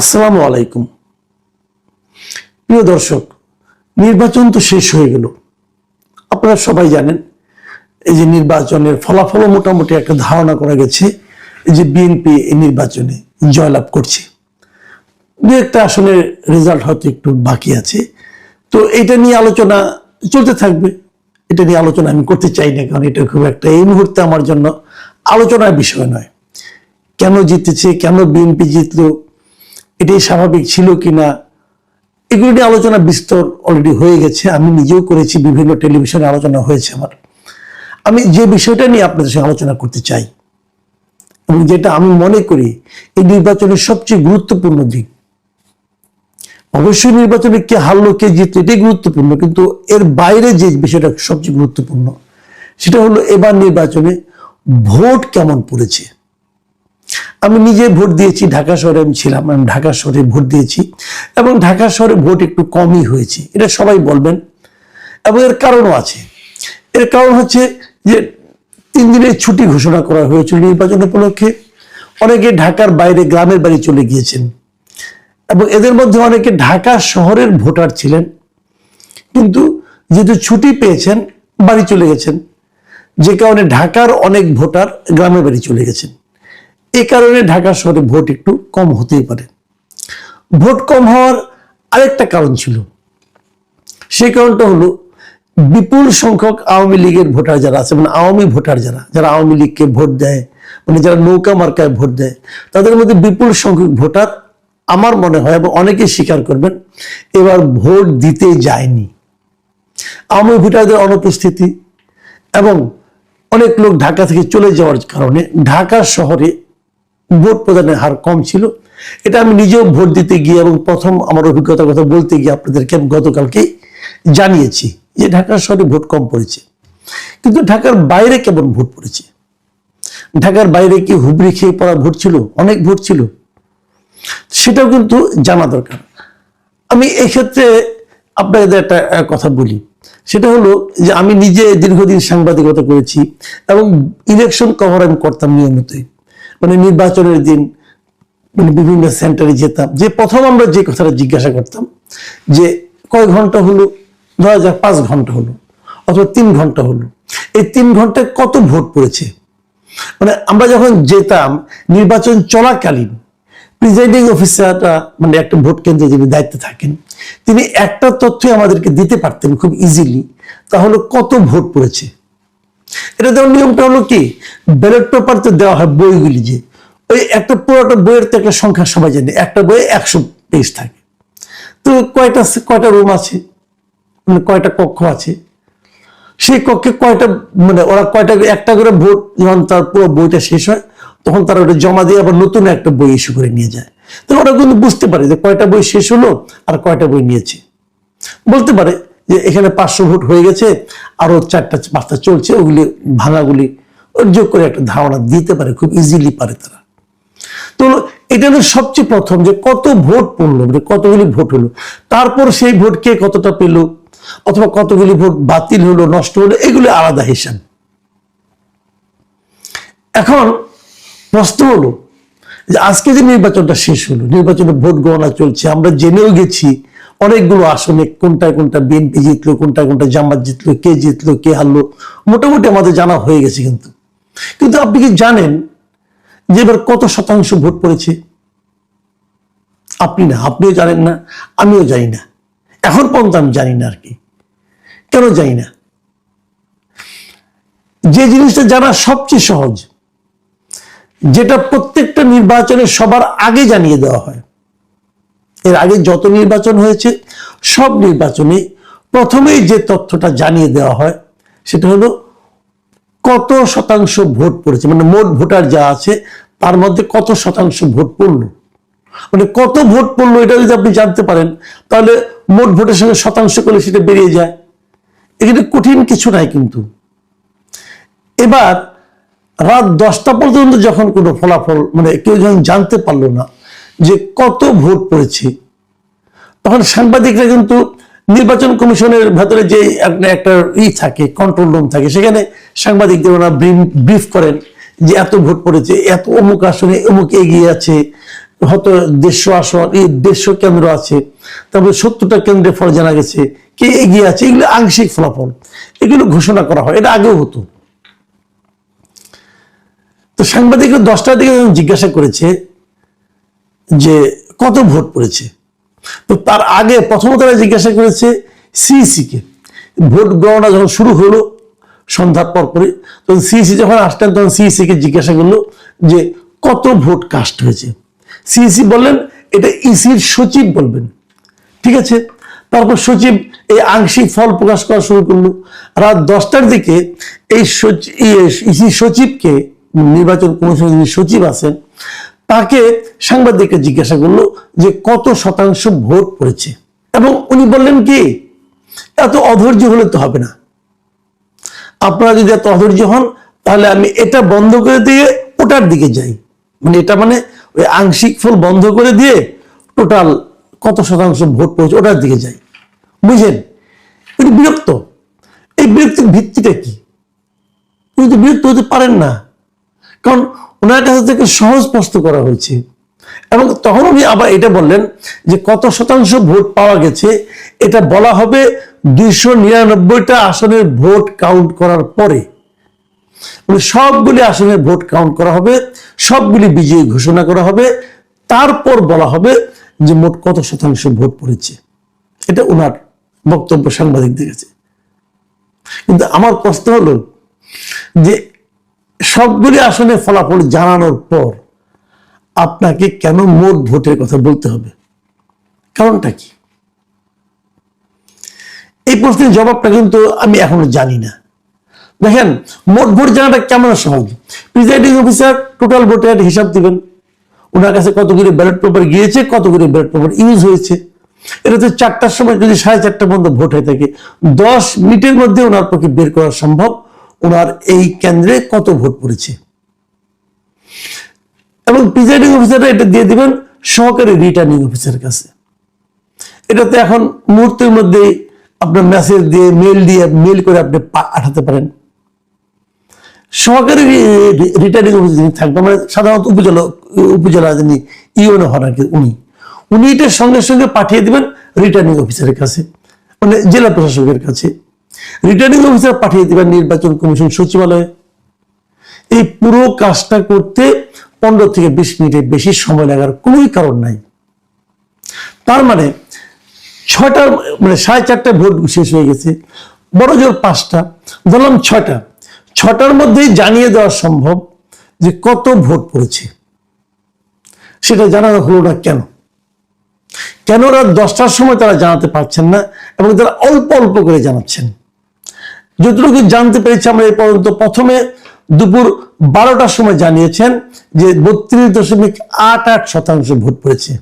আসসালামু আলাইকুম। প্রিয় দর্শক, নির্বাচন তো শেষ হয়ে গেল। আপনারা সবাই জানেন, এই যে নির্বাচনের ফলাফলও মোটামুটি একটা ধারণা করা গেছে, এই যে বিএনপি এই নির্বাচনে জয়লাভ করছে। দু একটা আসলে রেজাল্ট হয়তো একটু বাকি আছে। তো এটা নিয়ে আলোচনা চলতে থাকবে। এটা নিয়ে আলোচনা আমি করতে চাই না, কারণ এটা খুব একটা এই মুহূর্তে আমার জন্য আলোচনার বিষয় নয়। কেন জিতেছে, কেন বিএনপি জিতলো এটাই স্বাভাবিক ছিল কিনা, এগুলো নিয়ে আলোচনা বিস্তর অলরেডি হয়ে গেছে। আমি নিজেও করেছি, বিভিন্ন টেলিভিশনে আলোচনা হয়েছে আমার। আমি যে বিষয়টা নিয়ে আপনাদের সঙ্গে আলোচনা করতে চাই, এবং যেটা আমি মনে করি, এই নির্বাচনের সবচেয়ে গুরুত্বপূর্ণ দিক। অবশ্যই নির্বাচনে কে হারলো, কে জিতলো, এটাই গুরুত্বপূর্ণ, কিন্তু এর বাইরে যে বিষয়টা সবচেয়ে গুরুত্বপূর্ণ, সেটা হলো এবার নির্বাচনে ভোট কেমন পড়েছে। আমি নিজে ভোট দিয়েছি, ঢাকা শহরে আমি ছিলাম, আমি ঢাকা শহরে ভোট দিয়েছি এবং ঢাকা শহরে ভোট একটু কমই হয়েছে, এটা সবাই বলবেন। এবং এর কারণও আছে। এর কারণ হচ্ছে যে তিন দিনের ছুটি ঘোষণা করা হয়েছিল নির্বাচন উপলক্ষে। অনেকে ঢাকার বাইরে গ্রামের বাড়ি চলে গিয়েছেন। এবং এদের মধ্যে অনেকে ঢাকা শহরের ভোটার ছিলেন। কিন্তু যেহেতু ছুটি পেয়েছেন, বাড়ি চলে গেছেন, যে কারণে ঢাকার অনেক ভোটার গ্রামের বাড়ি চলে গেছেন। এই কারণে ঢাকা শহরে ভোট একটু কম হতেই পারে। ভোট কম হওয়ার আরেকটা কারণ ছিল। সেই কারণটা হলো বিপুল সংখ্যক আওয়ামী লীগের ভোটার যারা আছে মানে আওয়ামী ভোটার যারা যারা আওয়ামী লীগকে ভোট দেয় মানে যারা নৌকা মার্কায় ভোট দেয়, তাদের মধ্যে বিপুল সংখ্যক ভোটার আমার মনে হয় এবং অনেকেই স্বীকার করবেন, এবার ভোট দিতে যায়নি। আওয়ামী ভোটারদের অনুপস্থিতি এবং অনেক লোক ঢাকা থেকে চলে যাওয়ার কারণে ঢাকা শহরে ভোট প্রদানের হার কম ছিল। এটা আমি নিজেও ভোট দিতে গিয়ে এবং প্রথম আমার অভিজ্ঞতার কথা বলতে গিয়ে আপনাদেরকে আমি গতকালকেই জানিয়েছি যে ঢাকার শহরে ভোট কম পড়েছে। কিন্তু ঢাকার বাইরে কেমন ভোট পড়েছে? ঢাকার বাইরে কি হুবড়ি খেয়ে পড়া ভোট ছিল? অনেক ভোট ছিল। সেটাও কিন্তু জানা দরকার। আমি এক্ষেত্রে আপনাদের একটা কথা বলি। সেটা হলো যে আমি নিজে দীর্ঘদিন সাংবাদিকতা করেছি এবং ইলেকশন কভার আমি করতাম নিয়মিতই। মানে নির্বাচনের দিন মানে বিভিন্ন সেন্টারে যেতাম। যে প্রথম আমরা যে কথাটা জিজ্ঞাসা করতাম, যে কয় ঘণ্টা হলো? ধরা যাক পাঁচ ঘণ্টা হলো অথবা তিন ঘণ্টা হলো। এই তিন ঘন্টায় কত ভোট পড়েছে? মানে আমরা যখন যেতাম, নির্বাচন চলাকালীন, প্রিজাইডিং অফিসাররা মানে একটা ভোট কেন্দ্রে যিনি দায়িত্বে থাকেন, তিনি একটা তথ্যই আমাদেরকে দিতে পারতেন খুব ইজিলি তাহলে কত ভোট পড়েছে? এটা দেওয়ার নিয়মটা হলো কি? ব্যালট পেপার তো দেওয়া হয় বইগুলি যে, ওই একটা পুরোটা বইয়ের তো একটা সংখ্যা সবাই জানে, একটা বইয়ে একশো পেজ থাকে। তো কয়টা কয়টা রুম আছে? মানে কয়টা কক্ষ আছে? সেই কক্ষে কয়টা মানে ওরা কয়টা একটা করে ভোট যখন তার পুরো বইটা শেষ হয়, তখন তারা ওটা জমা দিয়ে আবার নতুন একটা বই ইস্যু করে নিয়ে যায়। তো ওরা কিন্তু বুঝতে পারে যে কয়টা বই শেষ হলো আর কয়টা বই নিয়েছে। বলতে পারে যে এখানে পাঁচশো ভোট হয়ে গেছে, আরও চারটা পাঁচটা চলছে, ওগুলি ভাঙাগুলি যোগ করে একটা ধারণা দিতে পারে, খুব ইজিলি পারে তারা। তো এটা হলো সবচেয়ে প্রথম যে কত ভোট পড়ল মানে কতগুলি ভোট হলো। তারপর সেই ভোট কে কতটা পেল, অথবা কতগুলি ভোট বাতিল হলো, নষ্ট হলো, এগুলো আলাদা হিসাব। এখন প্রশ্ন হলো যে আজকে যে নির্বাচনটা শেষ হলো, নির্বাচনে ভোট গণনা চলছে, আমরা জেনেও গেছি অনেকগুলো আসনে, কোনটায় কোনটা বিএনপি জিতলো কোনটা কোনটা জামাত জিতলো, কে জিতলো, কে হারলো, মোটামুটি আমাদের জানা হয়ে গেছে কিন্তু। কিন্তু আপনি কি জানেন যে এবার কত শতাংশ ভোট পড়েছে? আপনি না, আপনিও জানেন না, আমিও জানি না। এখন পর্যন্ত আমি জানি না আর কি। কেন জানি না? যে জিনিসটা জানা সবচেয়ে সহজ, যেটা প্রত্যেকটা নির্বাচনে সবার আগে জানিয়ে দেওয়া হয়। এর আগে যত নির্বাচন হয়েছে, সব নির্বাচনে প্রথমেই যে তথ্যটা জানিয়ে দেওয়া হয়, সেটা হলো কত শতাংশ ভোট পড়েছে। মানে মোট ভোটার যা আছে, তার মধ্যে কত শতাংশ ভোট পড়ল? মানে কত ভোট পড়ল এটা যদি আপনি জানতে পারেন, তাহলে মোট ভোটের সঙ্গে শতাংশ করলে সেটা বেরিয়ে যায়। এখানে কঠিন কিছু নাই কিন্তু। এবার রাত দশটা পর্যন্ত যখন কোনো ফলাফল মানে কেউ যখন জানতে পারল না যে কত ভোট পড়েছে। তখন সাংবাদিকরা কিন্তু নির্বাচন কমিশনের ভেতরে যে এক- একটা ই থাকে কন্ট্রোল রুম থাকে, সেখানে সাংবাদিকদের ওরা ব্রিফ করেন যে এত ভোট পড়েছে, এত অমুক আসনে অমুক এগিয়ে আছে, হয়তো দেড়শো আসন, এই দেড়শো কেন্দ্র আছে, তারপরে সত্তরটা কেন্দ্রে ফল জানা গেছে, কে এগিয়ে আছে, এগুলো আংশিক ফলাফল। এগুলো ঘোষণা করা হয়, এটা আগেও হতো। তো সাংবাদিকরা দশটার দিকে জিজ্ঞাসা করেছে যে কত ভোট পড়েছে? তো তার আগে প্রথমত তারা জিজ্ঞাসা করেছে সিইসি কে। ভোট গণনা যখন শুরু হলো, সন্ধ্যার পর পরে, তখন সিইসি যখন আসলেন, তখন সিইসি কে জিজ্ঞাসা করল যে কত ভোট কাস্ট হয়েছে? সিইসি বললেন, এটা ইসির সচিব বলবেন। ঠিক আছে? তারপর সচিব এই আংশিক ফল প্রকাশ করা শুরু করল। রাত দশটার দিকে এই সচি- ইয়ে- ইসি সচিবকে, নির্বাচন কমিশনের যিনি সচিব আছেন তাকে সাংবাদিককে জিজ্ঞাসা করল যে কত শতাংশ ভোট পড়েছে। এবং উনি বললেন কি, এত অধৈর্য হলে তো হবে না। আপনারা যদি এত অধৈর্য হন, তাহলে আমি এটা বন্ধ করে দিয়ে ওটার দিকে যাই। মানে এটা মানে ওই আংশিক ফল বন্ধ করে দিয়ে টোটাল কত শতাংশ ভোট পড়েছে ওটার দিকে যাই। বুঝেন উনি বিরক্ত। এই বিরক্তির ভিত্তিটা কি? উনি তো বিরক্ত হতে পারেন না। কারণ ওনার কাছে থেকে সহজ প্রশ্ন করা হয়েছে। এবং তখন উনি আবার এটা বললেন যে, কত শতাংশ ভোট পাওয়া গেছে? এটা বলা হবে দুইশো নিরানব্বইটা আসনের ভোট কাউন্ট করার পরে। মানে সবগুলি আসনের ভোট কাউন্ট করা হবে, সবগুলি বিজয়ী ঘোষণা করা হবে। তারপর বলা হবে যে, মোট কত শতাংশ ভোট পড়েছে? এটা ওনার বক্তব্য সাংবাদিকদের কাছে। কিন্তু আমার প্রশ্ন হলো যে সবগুলি আসনে ফলাফল জানানোর পর আপনাকে কেন মোট ভোটের কথা বলতে হবে? কারণটা কি? এই প্রশ্নের জবাবটা কিন্তু আমি এখনও জানি না। দেখেন, মোট ভোট জানাটা কেমন সহজ? প্রিজাইডিং অফিসার টোটাল ভোটের হিসাব দিবেন। ওনার কাছে কতগুলি ব্যালট পেপার গিয়েছে, কতগুলি ব্যালট পেপার ইউজ হয়েছে। এটা তো চারটার সময় যদি সাড়ে চারটা পর্যন্ত ভোট হয়ে থাকে, দশ মিনিটের মধ্যে ওনার পক্ষে বের করা সম্ভব। ওনার এই কেন্দ্রে কত ভোট পড়েছে? এবং প্রিজাইডিং অফিসাররা এটা দিয়ে দিবেন, সহকারী রিটার্নিং অফিসারের কাছে। এটাতে এখন মুহূর্তের মধ্যে আপনার মেসেজ দিয়ে মেল দিয়ে মেল করে আপনি পাঠাতে পারেন। সহকারী রিটার্নিং অফিসার যিনি থাকবেন মানে সাধারণত উপজেলা উপজেলা যিনি ইউএনও হন আর কি, উনি। উনি এটা সঙ্গে সঙ্গে পাঠিয়ে দিবেন রিটার্নিং অফিসারের কাছে মানে জেলা প্রশাসকের কাছে। রিটার্নিং অফিসার পাঠিয়ে দিবেন নির্বাচন কমিশন সচিবালয়ে। এই পুরো কাজটা করতে পনেরো থেকে বিশ মিনিটের বেশি সময় লাগার কোনোই কারণ নাই। তার মানে ছয়টার মানে সাড়ে চারটা ভোট শেষ হয়ে গেছে। বড় জোর পাঁচটা, ধরলাম ছয়টা। ছটার মধ্যেই জানিয়ে দেওয়া সম্ভব যে কত ভোট পড়েছে। সেটা জানা হলো না কেন? কেন রাত দশটার সময় তারা জানাতে পারছেন না এবং তারা অল্প অল্প করে জানাচ্ছেন। যতটুকু জানতে পেরেছি আমরা এই পর্যন্ত প্রথমে দুপুর বারোটার সময় জানিয়েছেন যে বত্রিশ দশমিক আট আট শতাংশ ভোট পড়েছে।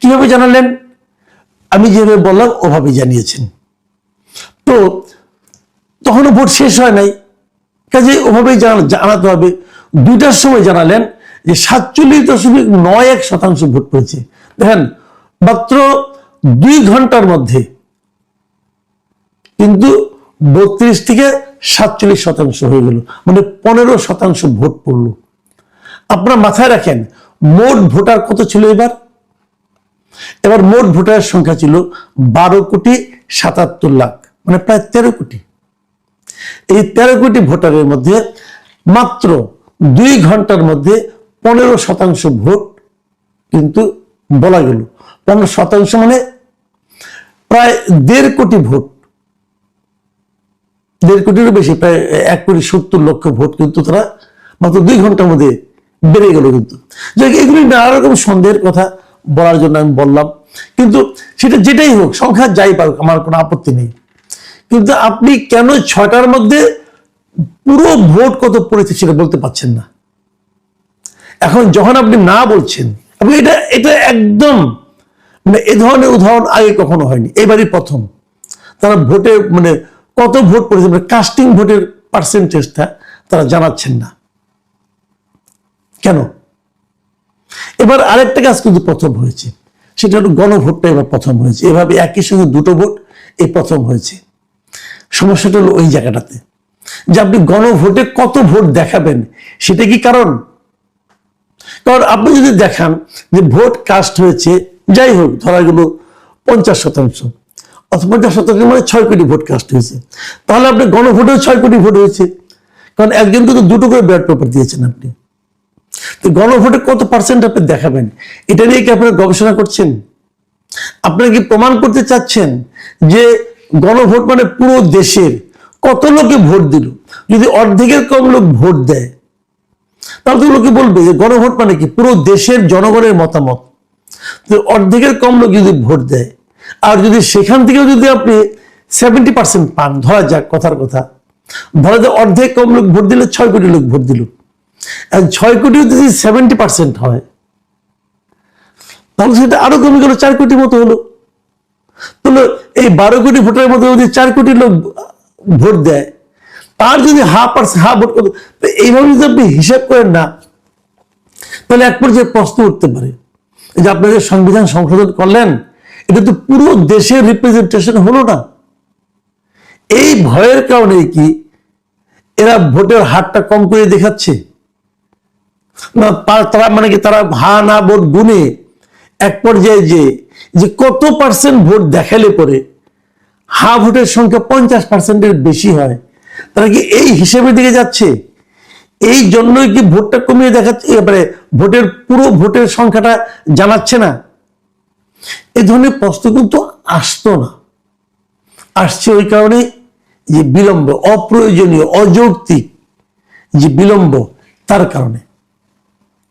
কীভাবে জানালেন? আমি যেভাবে বললাম ওভাবে জানিয়েছেন। তো তখনও ভোট শেষ হয় নাই। কাজে ওভাবেই জানা- জানাতে হবে। দুইটার সময় জানালেন যে সাতচল্লিশ দশমিক নয় এক শতাংশ ভোট পড়েছে। দেখেন, মাত্র দুই ঘণ্টার মধ্যে কিন্তু বত্রিশ থেকে সাতচল্লিশ শতাংশ হয়ে গেল। মানে পনেরো শতাংশ ভোট পড়ল। আপনারা মাথায় রাখেন, মোট ভোটার কত ছিল এবার? এবার মোট ভোটারের সংখ্যা ছিল বারো কোটি সাতাত্তর লাখ মানে প্রায় তেরো কোটি। এই তেরো কোটি ভোটারের মধ্যে মাত্র দুই ঘণ্টার মধ্যে পনেরো শতাংশ ভোট কিন্তু বলা গেল। পনেরো শতাংশ মানে প্রায় দেড় কোটি ভোট। দেড় কোটিরও বেশি, প্রায় এক কোটি সত্তর লক্ষ ভোট কিন্তু তারা মাত্র দুই ঘণ্টার মধ্যে বেড়ে গেল কিন্তু। এগুলি নানা রকম সন্দেহের কথা বলার জন্য আমি বললাম। কিন্তু সেটা যেটাই হোক, সংখ্যা যাই পাক, আমার কোনো আপত্তি নেই। কিন্তু আপনি কেন ছয়টার মধ্যে পুরো ভোট কত পড়েছে সেটা বলতে পারছেন না। এখন যখন আপনি না বলছেন, আপনি এটা এটা একদম মানে এ ধরনের উদাহরণ আগে কখনো হয়নি। এবারই প্রথম। তারা ভোটে মানে কত ভোট পড়েছে মানে কাস্টিং ভোটের পার্সেন্টেজটা তারা জানাচ্ছেন না। কেন? এবার আরেকটা কাজ কিন্তু প্রথম হয়েছে, সেটা হলো গণভোটটা এবার প্রথম হয়েছে। এভাবে একই সঙ্গে দুটো ভোট এই প্রথম হয়েছে। সমস্যাটা হলো ওই জায়গাটাতে, যে আপনি গণভোটে কত ভোট দেখাবেন, সেটা কি কারণ? কারণ আপনি যদি দেখান যে ভোট কাস্ট হয়েছে, যাই হোক, ধরা গেল পঞ্চাশ শতাংশ অথবা শতাংশ মানে ছয় কোটি ভোট কাস্ট হয়েছে। তাহলে আপনি গণভোটেও ছয় কোটি ভোট হয়েছে। কারণ একজনকে তো দুটো করে ব্যালট পেপার দিয়েছেন আপনি। তো গণভোটে কত পার্সেন্ট আপনি দেখাবেন? এটা নিয়ে কি আপনারা গবেষণা করছেন? আপনারা কি প্রমাণ করতে চাচ্ছেন যে গণভোট মানে পুরো দেশের কত লোকে ভোট দিল? যদি অর্ধেকের কম লোক ভোট দেয়, তাহলে তো লোকে বলবে যে গণভোট মানে কি? পুরো দেশের জনগণের মতামত। অর্ধেকের কম লোক যদি ভোট দেয় আর যদি সেখান থেকেও যদি আপনি সেভেন্টি পার্সেন্ট পান, ধরা যাক কথার কথা ধরা অর্ধেক কম লোক ভোট দিলে, ছয় কোটি লোক ভোট দিল। ছয় কোটিও যদি সেভেন্টি পার্সেন্ট হয়, তাহলে সেটা আরও কমে গেল চার কোটি মতো হলো। তাহলে এই বারো কোটি ভোটের মধ্যে যদি চার কোটি লোক ভোট দেয়, তার যদি হা পার্সেন্ট হা ভোট করতো এইভাবে যদি আপনি হিসাব করেন না, তাহলে এক পর্যায়ে প্রশ্ন উঠতে পারে। যে আপনাদের সংবিধান সংশোধন করলেন এটা তো পুরো দেশের রিপ্রেজেন্টেশন হলো না। এই ভয়ের কারণে কি এরা ভোটের হারটা কম করে দেখাচ্ছে? না, তারা মানে কি তারা হা না ভোট গুনে এক পর্যায়ে যে যে কত পার্সেন্ট ভোট দেখালে পরে হা ভোটের সংখ্যা পঞ্চাশ পার্সেন্টের বেশি হয়, তারা কি এই হিসেবে দিকে যাচ্ছে? এই জন্যই কি ভোটটা কমিয়ে দেখাচ্ছে? এবারে ভোটের পুরো ভোটের সংখ্যাটা জানাচ্ছে না? এই ধরনের প্রশ্ন কিন্তু আসতো না। আসছে ওই কারণে যে বিলম্ব, অপ্রয়োজনীয়, অযৌক্তিক যে বিলম্ব, তার কারণে।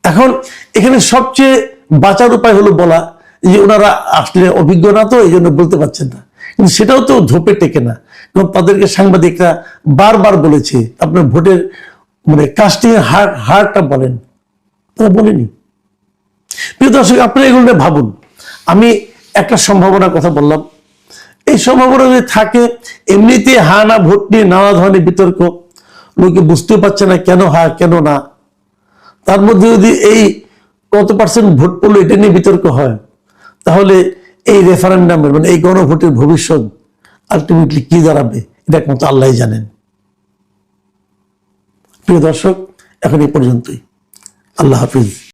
এখন এখানে সবচেয়ে বাঁচার উপায় হলো বলা যে ওনারা আসলে অভিজ্ঞ না তো, এই জন্য বলতে পারছেন না। কিন্তু সেটাও তো ধোপে টেকে না। কারণ তাদেরকে সাংবাদিকরা বারবার বলেছে, আপনার ভোটের মানে কাস্টিং এর হার, হারটা বলেন। তারা বলেনি। প্রিয় দর্শক, আপনারা এগুলো ভাবুন। আমি একটা সম্ভাবনার কথা বললাম। এই সম্ভাবনা যদি থাকে, এমনিতে হা না ভোট নিয়ে নানা ধরনের বিতর্ক, লোকে বুঝতে পারছে না কেন হা, কেন না। তার মধ্যে যদি এই কত পার্সেন্ট ভোট পড়ল এটা নিয়ে বিতর্ক হয়, তাহলে এই রেফারেন্ডামের মানে এই গণভোটের ভবিষ্যৎ আলটিমেটলি কি দাঁড়াবে, এটা একমাত্র আল্লাহ জানেন। প্রিয় দর্শক, এখন এই পর্যন্তই। আল্লাহ হাফিজ।